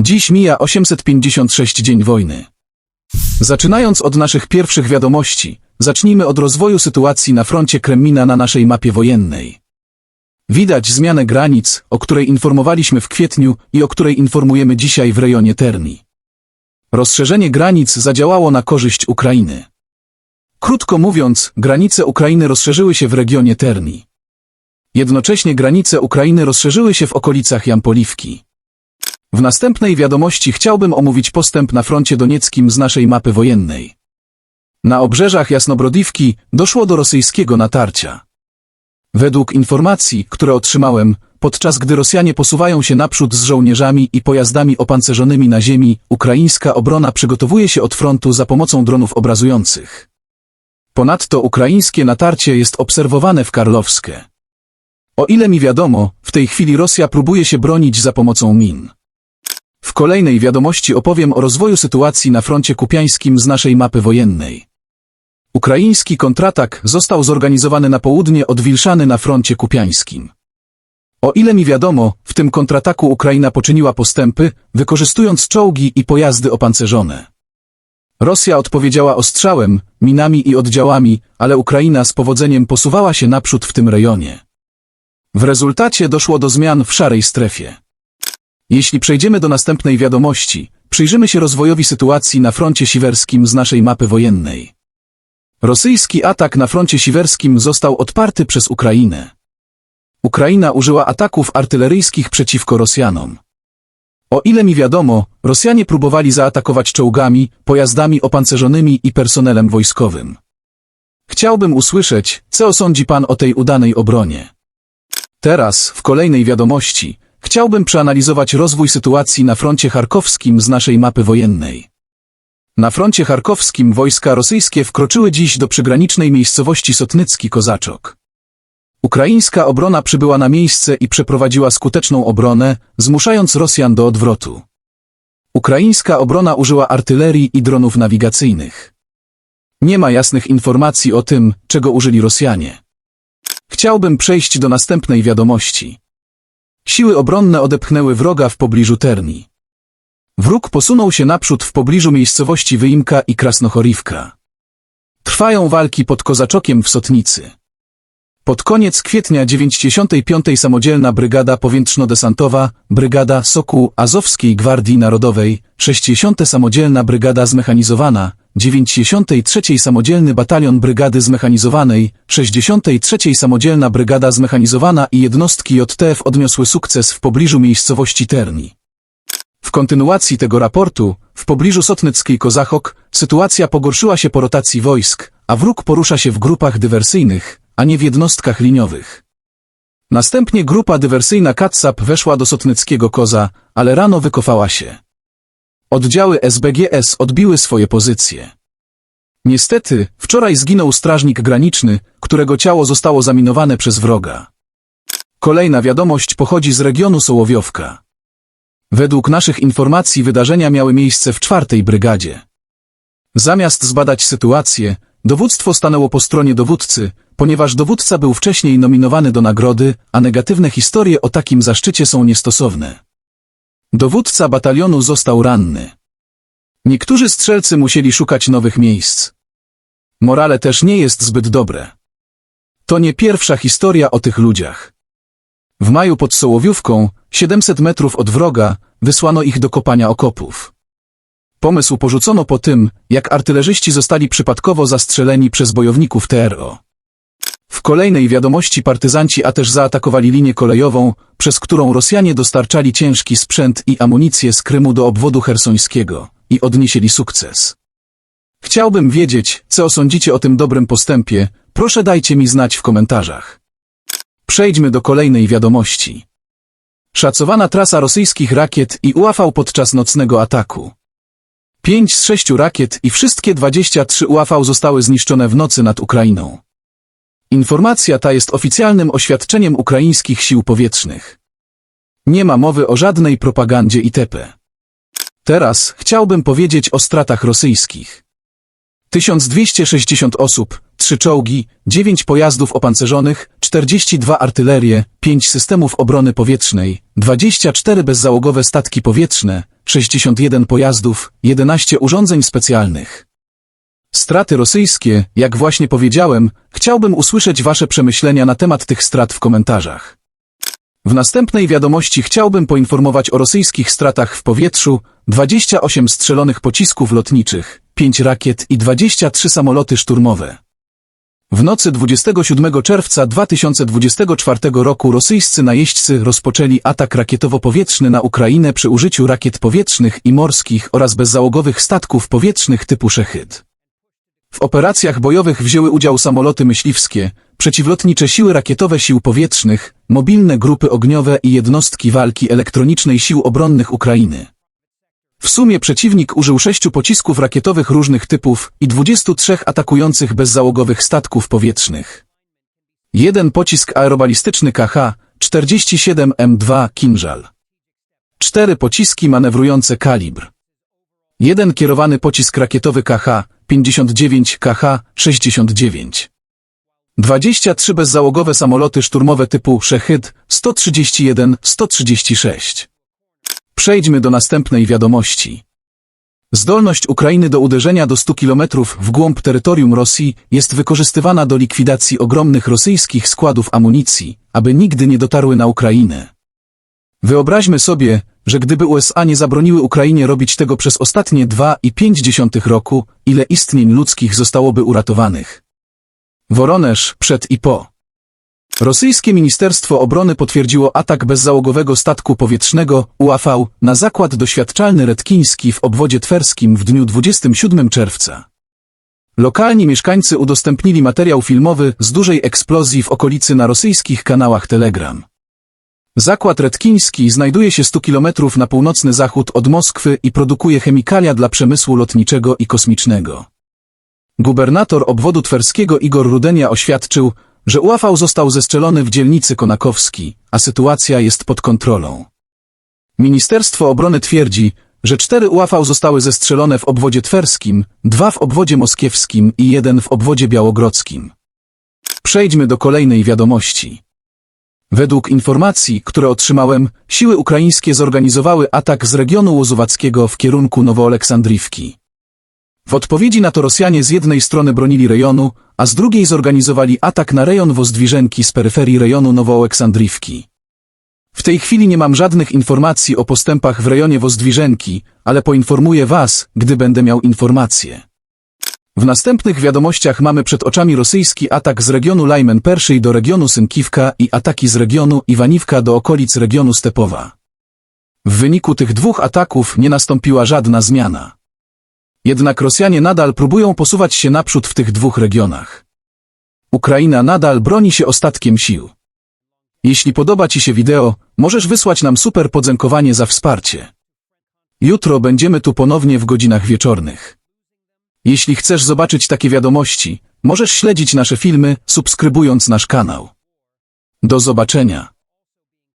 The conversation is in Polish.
Dziś mija 856 dzień wojny. Zaczynając od naszych pierwszych wiadomości, zacznijmy od rozwoju sytuacji na froncie Kremlina na naszej mapie wojennej. Widać zmianę granic, o której informowaliśmy w kwietniu i o której informujemy dzisiaj w rejonie Terni. Rozszerzenie granic zadziałało na korzyść Ukrainy. Krótko mówiąc, granice Ukrainy rozszerzyły się w regionie Terni. Jednocześnie granice Ukrainy rozszerzyły się w okolicach Jampoliwki. W następnej wiadomości chciałbym omówić postęp na froncie donieckim z naszej mapy wojennej. Na obrzeżach Jasnobrodiwki doszło do rosyjskiego natarcia. Według informacji, które otrzymałem, podczas gdy Rosjanie posuwają się naprzód z żołnierzami i pojazdami opancerzonymi na ziemi, ukraińska obrona przygotowuje się od frontu za pomocą dronów obrazujących. Ponadto ukraińskie natarcie jest obserwowane w Karlowskie. O ile mi wiadomo, w tej chwili Rosja próbuje się bronić za pomocą min. W kolejnej wiadomości opowiem o rozwoju sytuacji na froncie kupiańskim z naszej mapy wojennej. Ukraiński kontratak został zorganizowany na południe od Wilszany na froncie kupiańskim. O ile mi wiadomo, w tym kontrataku Ukraina poczyniła postępy, wykorzystując czołgi i pojazdy opancerzone. Rosja odpowiedziała ostrzałem, minami i oddziałami, ale Ukraina z powodzeniem posuwała się naprzód w tym rejonie. W rezultacie doszło do zmian w szarej strefie. Jeśli przejdziemy do następnej wiadomości, przyjrzymy się rozwojowi sytuacji na froncie siwerskim z naszej mapy wojennej. Rosyjski atak na froncie siwerskim został odparty przez Ukrainę. Ukraina użyła ataków artyleryjskich przeciwko Rosjanom. O ile mi wiadomo, Rosjanie próbowali zaatakować czołgami, pojazdami opancerzonymi i personelem wojskowym. Chciałbym usłyszeć, co sądzi pan o tej udanej obronie. Teraz, w kolejnej wiadomości, chciałbym przeanalizować rozwój sytuacji na froncie charkowskim z naszej mapy wojennej. Na froncie charkowskim wojska rosyjskie wkroczyły dziś do przygranicznej miejscowości Sotnycki Kozaczok. Ukraińska obrona przybyła na miejsce i przeprowadziła skuteczną obronę, zmuszając Rosjan do odwrotu. Ukraińska obrona użyła artylerii i dronów nawigacyjnych. Nie ma jasnych informacji o tym, czego użyli Rosjanie. Chciałbym przejść do następnej wiadomości. Siły obronne odepchnęły wroga w pobliżu Terni. Wróg posunął się naprzód w pobliżu miejscowości Wyimka i Krasnochorivka. Trwają walki pod Kozaczokiem w Sotnicy. Pod koniec kwietnia 95. Samodzielna Brygada Powietrzno-Desantowa, Brygada Sokół Azowskiej Gwardii Narodowej, 60. Samodzielna Brygada Zmechanizowana, 93. Samodzielny Batalion Brygady Zmechanizowanej, 63. Samodzielna Brygada Zmechanizowana i jednostki JTF odniosły sukces w pobliżu miejscowości Terni. W kontynuacji tego raportu, w pobliżu Sotnyckiej Kozachok, sytuacja pogorszyła się po rotacji wojsk, a wróg porusza się w grupach dywersyjnych, a nie w jednostkach liniowych. Następnie grupa dywersyjna Katsap weszła do Sotnyckiego Koza, ale rano wykofała się. Oddziały SBGS odbiły swoje pozycje. Niestety, wczoraj zginął strażnik graniczny, którego ciało zostało zaminowane przez wroga. Kolejna wiadomość pochodzi z regionu Sołowiowka. Według naszych informacji wydarzenia miały miejsce w czwartej brygadzie. Zamiast zbadać sytuację, dowództwo stanęło po stronie dowódcy, ponieważ dowódca był wcześniej nominowany do nagrody, a negatywne historie o takim zaszczycie są niestosowne. Dowódca batalionu został ranny. Niektórzy strzelcy musieli szukać nowych miejsc. Morale też nie jest zbyt dobre. To nie pierwsza historia o tych ludziach. W maju pod Sołowiówką, 700 metrów od wroga, wysłano ich do kopania okopów. Pomysł porzucono po tym, jak artylerzyści zostali przypadkowo zastrzeleni przez bojowników TRO. W kolejnej wiadomości partyzanci a też zaatakowali linię kolejową, przez którą Rosjanie dostarczali ciężki sprzęt i amunicję z Krymu do obwodu hersońskiego i odnieśli sukces. Chciałbym wiedzieć, co sądzicie o tym dobrym postępie, proszę dajcie mi znać w komentarzach. Przejdźmy do kolejnej wiadomości. Szacowana trasa rosyjskich rakiet i UAV podczas nocnego ataku. Pięć z sześciu rakiet i wszystkie 23 UAV zostały zniszczone w nocy nad Ukrainą. Informacja ta jest oficjalnym oświadczeniem ukraińskich sił powietrznych. Nie ma mowy o żadnej propagandzie itp. Teraz chciałbym powiedzieć o stratach rosyjskich. 1260 osób, 3 czołgi, 9 pojazdów opancerzonych, 42 artylerie, 5 systemów obrony powietrznej, 24 bezzałogowe statki powietrzne, 61 pojazdów, 11 urządzeń specjalnych. Straty rosyjskie, jak właśnie powiedziałem, chciałbym usłyszeć Wasze przemyślenia na temat tych strat w komentarzach. W następnej wiadomości chciałbym poinformować o rosyjskich stratach w powietrzu, 28 strzelonych pocisków lotniczych, 5 rakiet i 23 samoloty szturmowe. W nocy 27 czerwca 2024 roku rosyjscy najeźdźcy rozpoczęli atak rakietowo-powietrzny na Ukrainę przy użyciu rakiet powietrznych i morskich oraz bezzałogowych statków powietrznych typu Szechyd. W operacjach bojowych wzięły udział samoloty myśliwskie, przeciwlotnicze siły rakietowe sił powietrznych, mobilne grupy ogniowe i jednostki walki elektronicznej sił obronnych Ukrainy. W sumie przeciwnik użył sześciu pocisków rakietowych różnych typów i 23 atakujących bezzałogowych statków powietrznych. Jeden pocisk aerobalistyczny KH-47M2 Kinżal. Cztery pociski manewrujące Kalibr. Jeden kierowany pocisk rakietowy KH-59 KH-69. 23 bezzałogowe samoloty szturmowe typu Szechyd 131-136. Przejdźmy do następnej wiadomości. Zdolność Ukrainy do uderzenia do 100 km w głąb terytorium Rosji jest wykorzystywana do likwidacji ogromnych rosyjskich składów amunicji, aby nigdy nie dotarły na Ukrainę. Wyobraźmy sobie, że gdyby USA nie zabroniły Ukrainie robić tego przez ostatnie 2,5 roku, ile istnień ludzkich zostałoby uratowanych. Woronerz przed i po. Rosyjskie Ministerstwo Obrony potwierdziło atak bezzałogowego statku powietrznego UAV na zakład doświadczalny Redkiński w obwodzie twerskim w dniu 27 czerwca. Lokalni mieszkańcy udostępnili materiał filmowy z dużej eksplozji w okolicy na rosyjskich kanałach Telegram. Zakład Redkiński znajduje się 100 km na północny zachód od Moskwy i produkuje chemikalia dla przemysłu lotniczego i kosmicznego. Gubernator obwodu twerskiego Igor Rudenia oświadczył, że UAV został zestrzelony w dzielnicy Konakowski, a sytuacja jest pod kontrolą. Ministerstwo Obrony twierdzi, że cztery UAV zostały zestrzelone w obwodzie twerskim, dwa w obwodzie moskiewskim i jeden w obwodzie białogrodzkim. Przejdźmy do kolejnej wiadomości. Według informacji, które otrzymałem, siły ukraińskie zorganizowały atak z regionu Łozowackiego w kierunku Nowoaleksandriwki. W odpowiedzi na to Rosjanie z jednej strony bronili rejonu, a z drugiej zorganizowali atak na rejon Wozdwiżenki z peryferii rejonu Nowoaleksandriwki. W tej chwili nie mam żadnych informacji o postępach w rejonie Wozdwiżenki, ale poinformuję Was, gdy będę miał informacje. W następnych wiadomościach mamy przed oczami rosyjski atak z regionu Lajmen Perszej do regionu Synkiwka i ataki z regionu Iwaniwka do okolic regionu Stepowa. W wyniku tych dwóch ataków nie nastąpiła żadna zmiana. Jednak Rosjanie nadal próbują posuwać się naprzód w tych dwóch regionach. Ukraina nadal broni się ostatkiem sił. Jeśli podoba Ci się wideo, możesz wysłać nam super podziękowanie za wsparcie. Jutro będziemy tu ponownie w godzinach wieczornych. Jeśli chcesz zobaczyć takie wiadomości, możesz śledzić nasze filmy, subskrybując nasz kanał. Do zobaczenia.